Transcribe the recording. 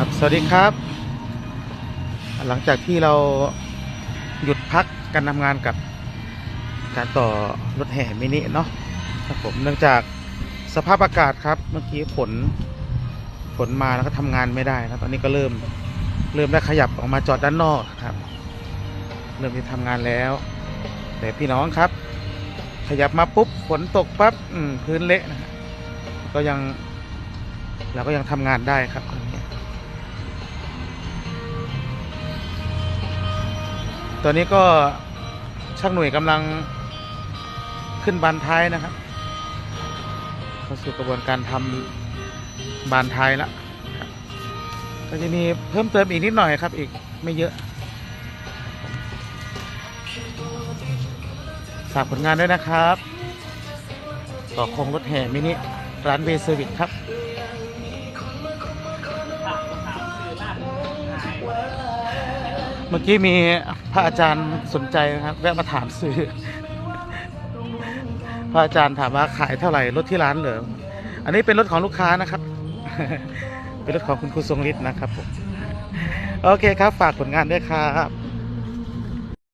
ครับสวัสดีครับ หลังจากที่เราหยุดพักการทำงานกับการต่อรถแห่มินิเนาะครับผมเนื่องจากสภาพอากาศครับ เมื่อกี้ฝนฝนมาแล้วก็ทำงานไม่ได้นะตอนนี้ก็เริ่มเริ่มได้ขยับออกมาจอดด้านนอกครับ เริ่มที่ทำงานแล้วแต่พี่น้องครับ ขยับมาปุ๊บฝนตกปั๊บพื้นเละนะฮะก็ยังเราก็ยังทำงานได้ครับ ตอนนี้ก็ช่างหน่วยกำลังขึ้นบานท้ายนะครับเข้าสู่กระบวนการทำบานท้ายแล้วครับก็จะมีเพิ่มเติมอีกนิดหน่อยครับ อีกไม่เยอะฝากผลงานด้วยนะครับ ต่อโครงรถแห่มินิร้านเวเซอร์วิสครับ เมื่อกี้มีพระอาจารย์สนใจนะครับ แวะมาถามซื้อ พระอาจารย์ถามว่าขายเท่าไหร่รถที่ร้านเหรออันนี้เป็นรถของลูกค้านะครับ เป็นรถของคุณครูทรงฤทธิ์นะครับผมโอเคครับ ฝากผลงานด้วยครับ